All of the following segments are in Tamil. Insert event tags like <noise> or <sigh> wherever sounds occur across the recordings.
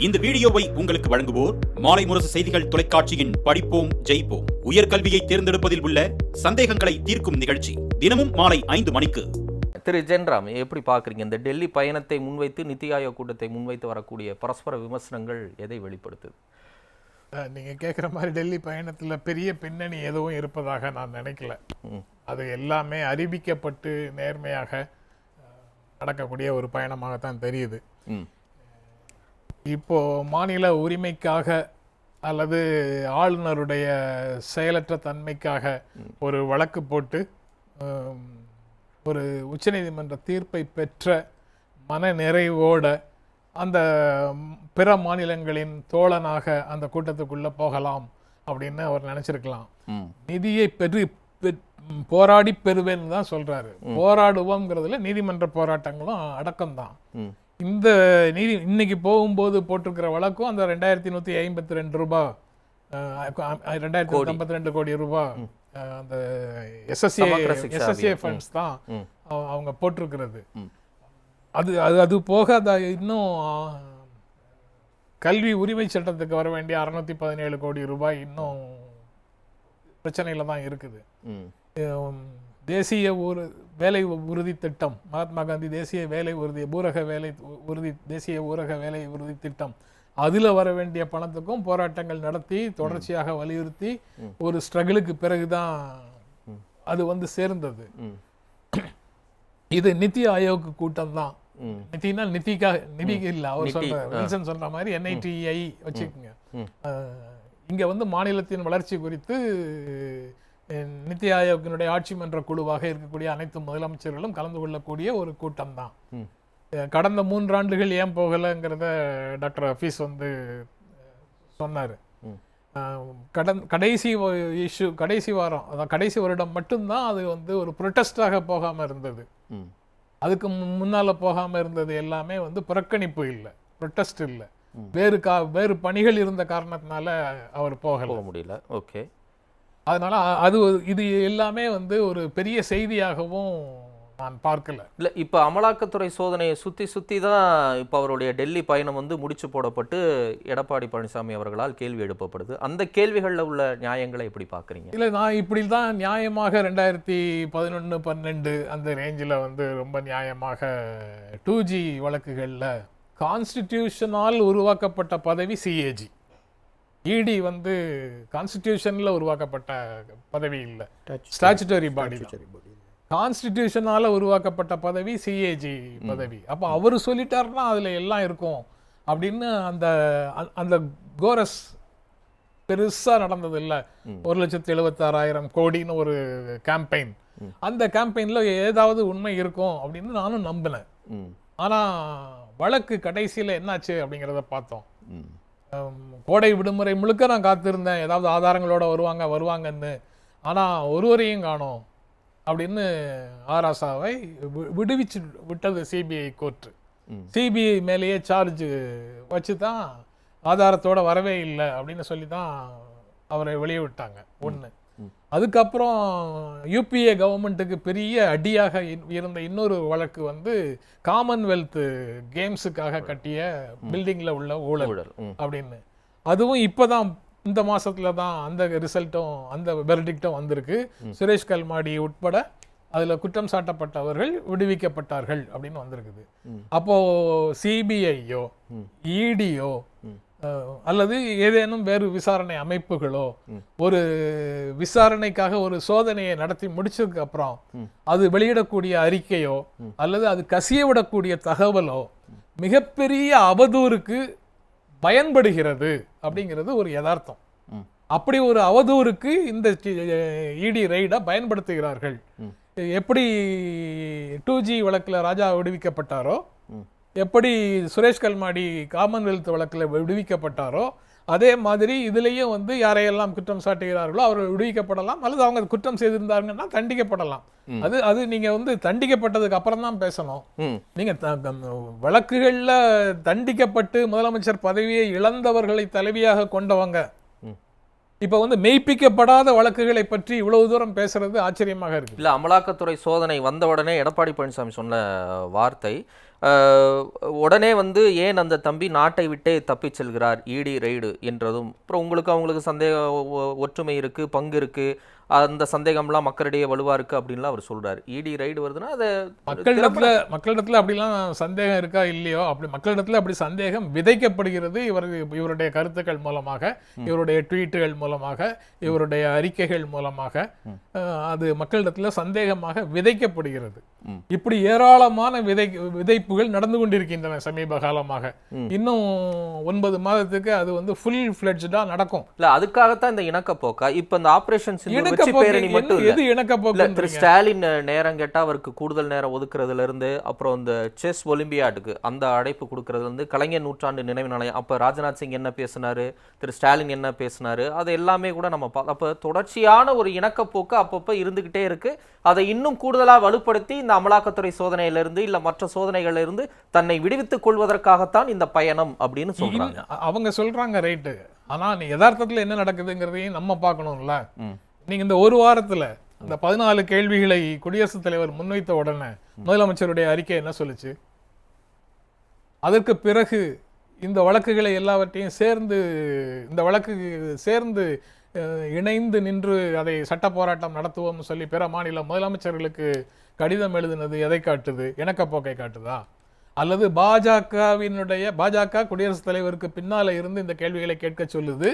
இந்த வீடியோவை உங்களுக்கு வழங்குவோர் மாலை முரசு செய்திகள் தொலைக்காட்சியின் படிப்போம் ஜெயிப்போம். உயர்கல்வியை தேர்ந்தெடுப்பதில் உள்ள சந்தேகங்களை தீர்க்கும் நிகழ்ச்சி தினமும் மாலை ஐந்து மணிக்கு. திரு ஜென்ராம் எப்படி பார்க்குறீங்க? இந்த டெல்லி பயணத்தை முன்வைத்து நித்தி ஆயோக் கூட்டத்தை முன்வைத்து வரக்கூடிய பரஸ்பர விமர்சனங்கள் எதை வெளிப்படுத்துது? அஹ், நீங்க கேட்குற மாதிரி டெல்லி பயணத்துல பெரிய பின்னணி எதுவும் இருப்பதாக நான் நினைக்கல. ம். அது எல்லாமே அறிவிக்கப்பட்டு நேர்மையாக நடக்கக்கூடிய ஒரு பயணமாகத்தான் தெரியுது. ம் இப்போ மாநில உரிமைக்காக அல்லது ஆளுநருடைய செயலற்ற தன்மைக்காக ஒரு வழக்கு போட்டு ஒரு உச்சநீதிமன்ற தீர்ப்பை பெற்ற மன நிறைவோட அந்த பிற மாநிலங்களின் தோழனாக அந்த கூட்டத்துக்குள்ள போகலாம் அப்படின்னு அவர் நினைச்சிருக்கலாம். நிதியை பெரு போராடி பெறுவேன்னு தான் சொல்றாரு. போராடுவோம்ங்கிறதுல நீதிமன்ற போராட்டங்களும் அடக்கம்தான். இந்த நீதி இன்னைக்கு போகும்போது போட்டிருக்கிற வழக்கும் அந்த ரெண்டாயிரத்தி நூற்றி ஐம்பத்தி ரெண்டு ரூபாய் ரெண்டாயிரத்தி ஐம்பத்தி ரெண்டு கோடி ரூபாய் அஹ், அந்த எஸ்எஸ்ஏ எஸ்எஸ்ஏ. ஃபண்ட்ஸ் தான் அவங்க போட்டிருக்கிறது. அது அது அது போக அது இன்னும் கல்வி உரிமை சட்டத்துக்கு வர வேண்டிய அறுநூத்தி பதினேழு கோடி ரூபாய் இன்னும் பிரச்சனையில தான் இருக்குது. தேசிய ஊர் வேலை உறுதி திட்டம். மகாத்மா காந்தி தேசிய வேலை உறுதி ஊரக வேலை உறுதி தேசிய ஊரக வேலை உறுதி திட்டம். அதுல வர வேண்டிய பணத்துக்கும் போராட்டங்கள் நடத்தி தொடர்ச்சியாக வலியுறுத்தி ஒரு ஸ்ட்ரகிளுக்கு பிறகுதான் அது வந்து சேர்ந்தது. இது நித்தி ஆயோக் கூட்டம் தான். நிதினா நிதிக்காக நிதிக்கு இல்ல அவர் நிதி, சொல்ற வில்சன் சொல்ற மாதிரி என்ஐடிஐ வச்சுக்கோங்க. இங்க வந்து மாநிலத்தின் வளர்ச்சி குறித்து நித்தி ஆயோக்கினுடைய ஆட்சி மன்ற குழுவாக இருக்கக்கூடிய அனைத்து முதலமைச்சர்களும் கலந்து கொள்ளக்கூடிய ஒரு கூட்டம் தான். கடந்த மூன்றாண்டுகள் ஏன் போகலைங்கிறத டாக்டர் ஹஃபீஸ் வந்து சொன்னாரு. கடன் கடைசி இஷ்யூ கடைசி வாரம் அதான் கடைசி வருடம் மட்டும்தான் அது வந்து ஒரு ப்ரொட்டஸ்டாக போகாம இருந்தது. அதுக்கு முன்னால போகாம இருந்தது எல்லாமே வந்து புறக்கணிப்பு இல்லை ப்ரொட்டஸ்ட் இல்லை. வேறு கா வேறு பணிகள் இருந்த காரணத்தினால அவர் போகல. போக முடியல. ஓகே. அதனால அது இது எல்லாமே வந்து ஒரு பெரிய செய்தியாகவும் நான் பார்க்கல. இல்லை இப்போ அமலாக்கத்துறை சோதனையை சுற்றி சுற்றி தான் இப்போ அவருடைய டெல்லி பயணம் வந்து முடிச்சு போடப்பட்டு எடப்பாடி பழனிசாமி அவர்களால் கேள்வி எழுப்பப்படுது. அந்த கேள்விகளில் உள்ள நியாயங்களை எப்படி பார்க்குறீங்க? இல்லை நான் இப்படி தான் நியாயமாக ரெண்டாயிரத்தி பதினொன்று பன்னெண்டு அந்த ரேஞ்சில் வந்து ரொம்ப நியாயமாக டூ ஜி வழக்குகளில் கான்ஸ்டிடியூஷனால் உருவாக்கப்பட்ட பதவி சிஏஜி இடி வந்து கான்ஸ்டிடியூஷனில் உருவாக்கப்பட்ட பதவி இல்லை. ஸ்டாச்சுட்டரி பாடி கான்ஸ்டிடியூஷனால உருவாக்கப்பட்ட பதவி சிஏஜி பதவி. அப்போ அவர் சொல்லிட்டாருன்னா அதுல எல்லாம் இருக்கும் அப்படின்னு அந்த அந்த- கோரஸ் பெருசா நடந்தது இல்ல. ஒரு லட்சத்தி எழுபத்தாறாயிரம் கோடின்னு ஒரு கேம்பெயின் அந்த கேம்பெயின்ல ஏதாவது உண்மை இருக்கும் அப்படின்னு நானும் நம்பினேன். ம். ஆனா வழக்கு கடைசியில என்னாச்சு அப்படிங்கிறத பார்த்தோம். கோடை விடுமுறை முழுக்க நான் காத்திருந்தேன். ஏதாவது ஆதாரங்களோட வருவாங்க வருவாங்கன்னு. ஆனா ஒருவரையும் காணோம் அப்படின்னு ஆராசாவை வி- விடுவிச்சு விட்டது சிபிஐ கோர்ட்டு. சிபிஐ மேலேயே சார்ஜ் வச்சு தான் ஆதாரத்தோட வரவே இல்லை அப்படின்னு சொல்லி தான் அவரை வெளியே விட்டாங்க ஒன்று அதுக்கப்புறம் யூபிஏ கவர்மெண்ட்டுக்கு பெரிய அடியாக இருந்த இன்னொரு வழக்கு வந்து காமன்வெல்த் கேம்ஸுக்காக கட்டிய பில்டிங்ல உள்ள ஊழல் அப்படின்னு. அதுவும் இப்போதான் இந்த மாசத்துல தான் அந்த ரிசல்ட்டும் அந்த வெர்டிக்டும் வந்திருக்கு. சுரேஷ் கல்மாடி உட்பட அதுல குற்றம் சாட்டப்பட்டவர்கள் விடுவிக்கப்பட்டார்கள் அப்படின்னு வந்திருக்குது. அப்போ சிபிஐயோ இடியோ அல்லது ஏதேனும் வேறு விசாரணை அமைப்புகளோ ஒரு விசாரணைக்காக ஒரு சோதனையை நடத்தி முடிச்சதுக்கு அப்புறம் அது வெளியிடக்கூடிய அறிக்கையோ அல்லது அது கசிய விடக்கூடிய தகவலோ மிகப்பெரிய அவதூறுக்கு பயன்படுகிறது அப்படிங்கிறது ஒரு யதார்த்தம் அப்படி ஒரு அவதூறுக்கு இந்த இடி ரைடை பயன்படுத்துகிறார்கள் எப்படி டூ ஜி வழக்கில் ராஜா விடுவிக்கப்பட்டாரோ எப்படி சுரேஷ் கல்மாடி காமன்வெல்த் வழக்கில் விடுவிக்கப்பட்டாரோ அதே மாதிரி இதுலேயும் வந்து யாரையெல்லாம் குற்றம் சாட்டுகிறார்களோ அவர்கள் விடுவிக்கப்படலாம் அல்லது அவங்க குற்றம் செய்திருந்தாங்கன்னா தண்டிக்கப்படலாம். அது அது நீங்க வந்து தண்டிக்கப்பட்டதுக்கு அப்புறம் தான் பேசணும். நீங்க வழக்குகள்ல தண்டிக்கப்பட்டு முதலமைச்சர் பதவியை இழந்தவர்களை தலைவியாக கொண்டவங்க. இப்ப வந்து மெய்ப்பிக்கப்படாத வழக்குகளை பற்றி இவ்வளவு தூரம் பேசுறது ஆச்சரியமாக இருக்கு. இல்ல அமலாக்கத்துறை சோதனை வந்த உடனே எடப்பாடி பழனிசாமி சொன்ன வார்த்தை உடனே வந்து ஏன் அந்த தம்பி நாட்டை விட்டே தப்பிச் செல்கிறார்? இடி ரெய்டு என்றதும் அப்புறம் உங்களுக்கு அவங்களுக்கு சந்தேக ஒற்றுமை இருக்குது பங்கு இருக்குது அந்த சந்தேகம்லாம் மக்களிடையே வலுவா இருக்கு அப்படின்லாம் அவர் சொல்றாரு. இடி ரெய்டு வருதுன்னா அதை மக்களிடத்துல மக்களிடத்துல அப்படிலாம் சந்தேகம் இருக்கா இல்லையோ? அப்படி மக்களிடத்துல அப்படி சந்தேகம் விதைக்கப்படுகிறது இவர் இவருடைய கருத்துக்கள் மூலமாக இவருடைய ட்வீட்டுகள் மூலமாக இவருடைய அறிக்கைகள் மூலமாக அது மக்களிடத்துல சந்தேகமாக விதைக்கப்படுகிறது. இப்படி ஏராளமான விதை விதைப்புகள் நடந்து கொண்டிருக்கின்றன சமீப காலமாக. இன்னும் ஒன்பது மாதத்துக்கு அது வந்து ஃபுல் ஃபிளட்ஜா நடக்கும். இல்ல அதுக்காகத்தான் இந்த இணக்கப்போக்கா இப்ப இந்த ஆபரேஷன் பேரணி மட்டும் எது திரு ஸ்டாலின் நேரம் கேட்டா அவருக்கு கூடுதல் நேரம் ஒதுக்குறதுல இருந்து அப்புறம் இந்த செஸ் ஒலிம்பியாடுக்கு அந்த அழைப்பு கொடுக்கறதுல இருந்து கலைஞர் நூற்றாண்டு நினைவு நாளையம் அப்ப ராஜ்நாத் சிங் என்ன பேசினாரு? திரு ஸ்டாலின் என்ன பேசினாரு? அது எல்லாமே கூட நம்ம அப்ப தொடர்ச்சியான ஒரு இணக்கப்போக்கு அப்பப்ப இருந்துகிட்டே இருக்கு. அதை இன்னும் கூடுதலா வலுப்படுத்தி இந்த அமலாக்கத்துறை சோதனையில இருந்து இல்ல மற்ற சோதனைகள்ல இருந்து தன்னை விடுவித்துக் கொள்வதற்காகத்தான் இந்த பயணம் அப்படின்னு சொல்றாங்க. அவங்க சொல்றாங்க ரைட்டு. ஆனா யதார்த்தத்துல என்ன நடக்குதுங்கிறதையும் நம்ம பார்க்கணும்ல. நீங்க இந்த ஒரு வாரத்துல இந்த பதினாலு கேள்விகளை குடியரசுத் தலைவர் முன்வைத்த உடனே முதலமைச்சருடைய அறிக்கை என்ன சொல்லுச்சு? அதற்கு பிறகு இந்த வழக்குகளை எல்லாவற்றையும் சேர்ந்து இந்த வழக்கு சேர்ந்து இணைந்து நின்று அதை சட்ட போராட்டம் நடத்துவோம்னு சொல்லி பிற மாநில முதலமைச்சர்களுக்கு கடிதம் எழுதினது எதை காட்டுது? இணக்கப்போக்கை காட்டுதா? அல்லது பாஜகவினுடைய பாஜக குடியரசுத் தலைவருக்கு பின்னால இருந்து இந்த கேள்விகளை கேட்க சொல்லுது?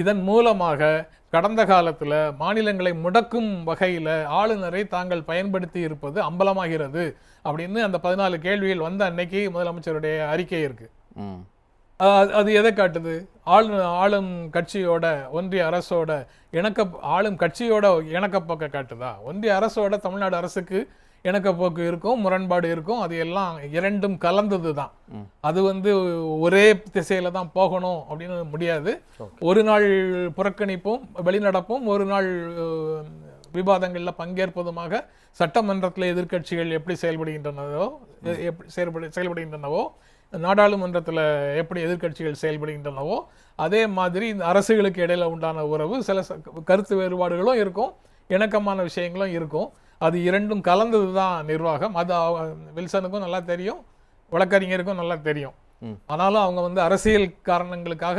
இதன் மூலமாக கடந்த காலத்துல மாநிலங்களை முடக்கும் வகையில ஆளுநரை தாங்கள் பயன்படுத்தி இருப்பது அம்பலமாகிறது அப்படின்னு அந்த பதினாலு கேள்விகள் வந்த அன்னைக்கு முதலமைச்சருடைய அறிக்கை இருக்கு. அது எதை காட்டுது? ஆளு ஆளும் கட்சியோட ஒன்றிய அரசோட இணக்க ஆளும் கட்சியோட இணக்கப்போக்கை காட்டுதா? ஒன்றிய அரசோட தமிழ்நாடு அரசுக்கு இணக்கப்போக்கு இருக்கும் முரண்பாடு இருக்கும் அது எல்லாம் இரண்டும் கலந்தது தான் அது வந்து ஒரே திசையில தான் போகணும் அப்படின்னு முடியாது. ஒரு நாள் புறக்கணிப்பும் வெளிநடப்பும் ஒரு நாள் விவாதங்கள்ல பங்கேற்பதுமாக சட்டமன்றத்தில் எதிர்க்கட்சிகள் எப்படி செயல்படுகின்றனவோ எப்படி செயல்படு செயல்படுகின்றனவோ நாடாளுமன்றத்தில் எப்படி எதிர்க்கட்சிகள் செயல்படுகின்றனவோ அதே மாதிரி இந்த அரசுகளுக்கு இடையில உண்டான உறவு சில கருத்து வேறுபாடுகளும் இருக்கும் இணக்கமான விஷயங்களும் இருக்கும். அது இரண்டும் கலந்தது தான் நிர்வாகம். அது வில்சனுக்கும் நல்லா தெரியும் வழக்கறிஞருக்கும் நல்லா தெரியும். ஆனாலும் அவங்க வந்து அரசியல் காரணங்களுக்காக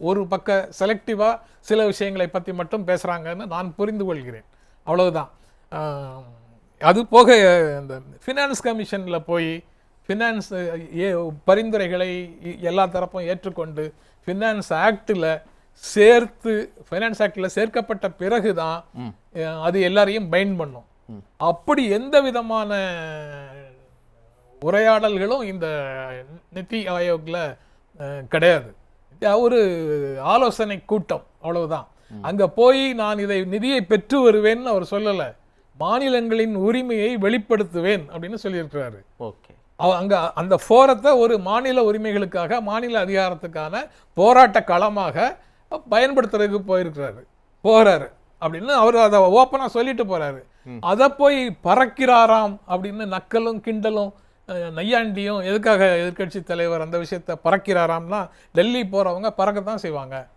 ஒரு பக்க செலக்டிவா சில விஷயங்களை பத்தி மட்டும் பேசுறாங்கன்னு நான் புரிந்து கொள்கிறேன். அவ்வளவுதான். அது போக இந்த ஃபினான்ஸ் கமிஷன்ல போய் ஃபினான்ஸ் பரிந்துரைகளை இ- எல்லா தரப்பும் ஏற்றுக்கொண்டு ஃபினான்ஸ் ஆக்டில் சேர்த்து ஃபைனான்ஸ் ஆக்டில் சேர்க்கப்பட்ட பிறகு தான் அது எல்லாரையும் பைண்ட் பண்ணும். அப்படி எந்த விதமான உரையாடல்களும் இந்த நிதி ஆயோக்ல அஹ், கிடையாது. ஒரு ஆலோசனை கூட்டம் அவ்வளவுதான். அங்க போய் நான் இதை நிதியை பெற்று வருவேன்னு அவர் சொல்லல. மாநிலங்களின் உரிமையை வெளிப்படுத்துவேன் அப்படின்னு சொல்லியிருக்கிறாரு. ஓகே. அங்க அந்த ஃபோரத்தை ஒரு மாநில உரிமைகளுக்காக மாநில அதிகாரத்துக்கான போராட்ட களமாக பயன்படுத்துறதுக்கு போயிருக்கிறாரு. போறாரு. அப்படின்னு அவர் அதை ஓப்பனா சொல்லிட்டு போறாரு. அதை போய் பறக்கிறாராம் அப்படின்னு நக்கலும் கிண்டலும் நையாண்டியும் எதுக்காக எதிர்க்கட்சி தலைவர் அந்த விஷயத்தை பறக்கிறாராம்னா டெல்லி போறவங்க பறக்கத்தான் செய்வாங்க.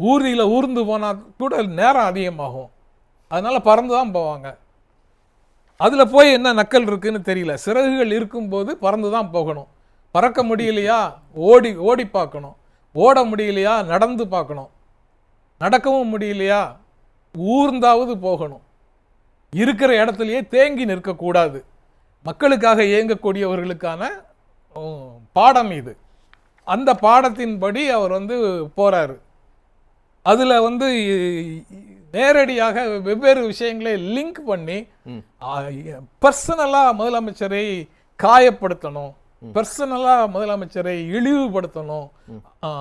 ஊர்தியில் ஊர்ந்து போனால் கூட நேரம் அதிகமாகும். அதனால் பறந்து தான் போவாங்க. அதில் போய் என்ன நக்கல் இருக்குன்னு தெரியல. சிறகுகள் இருக்கும்போது பறந்து தான் போகணும். பறக்க முடியலையா? ஓடி ஓடி பார்க்கணும். ஓட முடியலையா? நடந்து பார்க்கணும். நடக்கவும் முடியலையா? ஊர்ந்தாவது போகணும். இருக்கிற இடத்துலயே தேங்கி நிற்கக்கூடாது. மக்களுக்காக இயங்கக்கூடியவர்களுக்கான பாடம் இது. அந்த பாடத்தின்படி அவர் வந்து போறாரு. அதுல வந்து நேரடியாக வெவ்வேறு விஷயங்களை லிங்க் பண்ணி பர்சனலா முதலமைச்சரை காயப்படுத்தணும். பர்சனலா முதலமைச்சரை இழிவுபடுத்தணும்.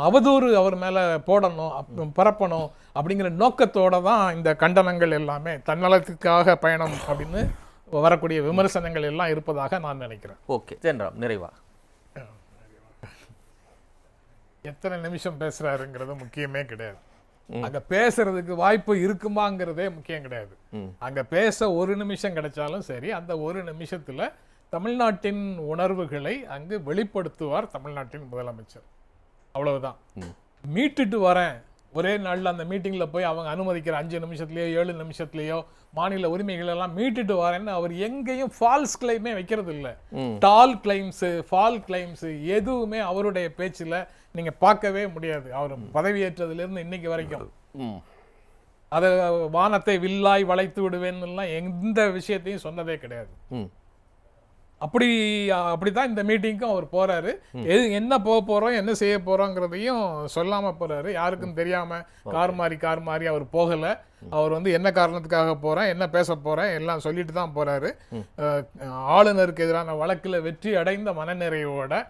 அவதூறு அவர் மேல போடணும் பரப்பணும் அப்படிங்கிற நோக்கத்தோட தான் இந்த கண்டனங்கள் எல்லாமே தன்னலத்துக்காக பயணம் அப்படின்னு வரக்கூடிய விமர்சனங்கள் எல்லாம் இருப்பதாக நான் நினைக்கிறேன். ஓகே ஜென்ராம் நிறைவா? எத்தனை நிமிஷம் பேசுறாருங்கிறது முக்கியமே கிடையாது. அங்க பேசுறதுக்கு வாய்ப்பு இருக்குமாங்கிறதே முக்கியம் கிடையாது. அங்க பேச ஒரு நிமிஷம் கிடைச்சாலும் சரி அந்த ஒரு நிமிஷத்துல தமிழ்நாட்டின் உணர்வுகளை அங்கு வெளிப்படுத்துவார் தமிழ்நாட்டின் முதலமைச்சர். அவ்வளவுதான். மீட்டுட்டு வரேன். ஒரே நாள்ல அந்த மீட்டிங்ல போய் அவங்க அனுமதிக்கிற அஞ்சு நிமிஷத்துலயோ ஏழு நிமிஷத்துலயோ மாநில உரிமைகள் எல்லாம் மீட்டுட்டு வரேன்னு அவர் எங்கேயும் ஃபால்ஸ் கிளைமே வைக்கிறது இல்ல. டால் கிளைம்ஸ் ஃபால் கிளைம்ஸ் எதுவுமே அவருடைய பேச்சுல நீங்க பார்க்கவே முடியாது. அவர் பதவியேற்றதுல இருந்து இன்னைக்கு வரைக்கும். அதை வானத்தை வில்லாய் வளைத்து விடுவேன்னுலாம் எந்த விஷயத்தையும் சொன்னதே கிடையாது. அப்படி அப்படித்தான் இந்த மீட்டிங்க்கும் அவர் போறாரு. எது என்ன போக போறோம் என்ன செய்ய போறோங்கிறதையும் சொல்லாம போறாரு. யாருக்கும் தெரியாம கார் மாறி கார் மாறி அவர் போகல. அவர் வந்து என்ன காரணத்துக்காக போகிறேன் என்ன பேச போறேன் எல்லாம் சொல்லிட்டு தான் போறாரு. ஆளுநருக்கு எதிரான வழக்குல வெற்றி அடைந்த மனநிறைவோட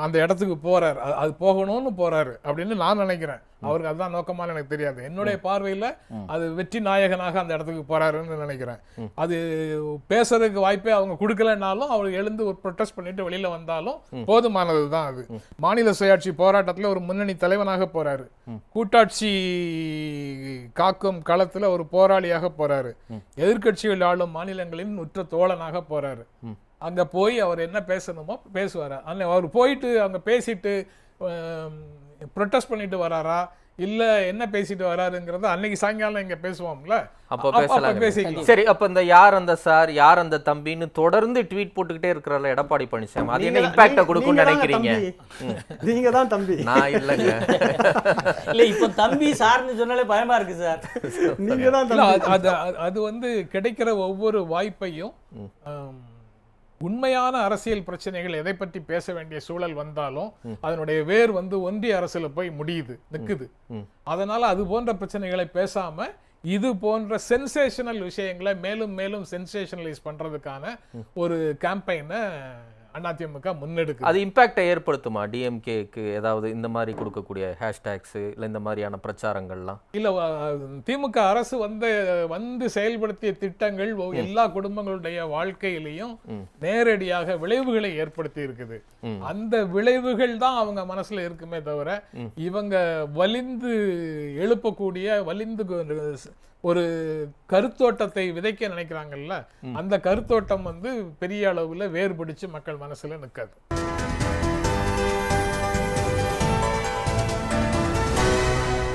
அந்த இடத்துக்கு போறாரு. அது- அது போகணும்னு போறாரு அப்படின்னு நான் நினைக்கிறேன். அவருக்கு அதுதான் நோக்கமான எனக்கு தெரியாது. என்னுடைய பார்வையில அது வெற்றி நாயகனாக அந்த இடத்துக்கு போறாருன்னு நினைக்கிறேன். அது பேசுறதுக்கு வாய்ப்பே அவங்க கொடுக்கலனாலும் அவர் எழுந்து ஒரு ப்ரொட்டஸ்ட் பண்ணிட்டு வெளியில வந்தாலும் போதுமானது தான் அது. மாநில சுயாட்சி போராட்டத்துல ஒரு முன்னணி தலைவனாக போறாரு. கூட்டாட்சி காக்கும் களத்துல ஒரு போராளியாக போறாரு. எதிர்க்கட்சிகள் ஆளும் மாநிலங்களின் உற்ற தோழனாக போறாரு. அங்க போய் அவர் என்ன பேசணுமோ பேசுவாரு. அவர் போயிட்டு அங்க பேசிட்டு ப்ரொட்டஸ்ட் பண்ணிட்டு வராரா? இல்ல என்ன பேசிட்டு வராருங்கிறத அன்னைக்கு சாயங்காலம் இங்க பேசுவோம்ல. அப்ப பேசலாம் பேசிக்கலாம். சரி அப்ப இந்த யார் அந்த சார் யார் அந்த தம்பின்னு தொடர்ந்து ட்வீட் போட்டுக்கிட்டே இருக்கிறார்ல எடப்பாடி பழனிசாமி. அது என்ன நீங்க- இம்பாக்ட கொடுக்கும்னு நினைக்கிறீங்க. நீங்க தான் தம்பி. நான் இல்லைங்க. <laughs> இல்ல இப்போ தம்பி சார்னு சொன்னாலே பயமா இருக்கு சார். நீங்க தான் அது- அது வந்து கிடைக்கிற ஒவ்வொரு வாய்ப்பையும் உண்மையான அரசியல் பிரச்சனைகள் எதை பற்றி பேச வேண்டிய சூழல் வந்தாலும் அதனுடைய வேர் வந்து ஒன்றிய அரசுல போய் முடியுது நிற்குது அதனால அது போன்ற பிரச்சனைகளை பேசாம இது போன்ற சென்சேஷனல் விஷயங்களை மேலும் மேலும் சென்சேஷனலைஸ் பண்றதுக்கான ஒரு கேம்பெயினை அதிமுக முன்னெடுக்குது. அது இம்பாக்டை ஏற்படுத்துமா? டிஎம்கேக்கு ஏதாவது இந்த மாதிரி கொடுக்கக்கூடிய ஹேஷ்டேக்ஸ் இல்ல இந்த மாதிரியான பிரச்சாரங்கள்லாம்? இல்ல திமுக அரசு வந்து வந்து செயல்படுத்திய திட்டங்கள் எல்லா குடும்பங்களுடைய வாழ்க்கையிலையும் நேரடியாக விளைவுகளை ஏற்படுத்தி இருக்குது அந்த விளைவுகள் தான் அவங்க மனசுல இருக்குமே தவிர இவங்க வலிந்து எழுப்பக்கூடிய வலிந்து ஒரு கருத்தோட்டத்தை விதைக்க நினைக்கிறாங்கல்ல அந்த கருத்தோட்டம் வந்து பெரிய அளவுல வேறுபடிச்சு மக்கள் மனசுல நிற்காது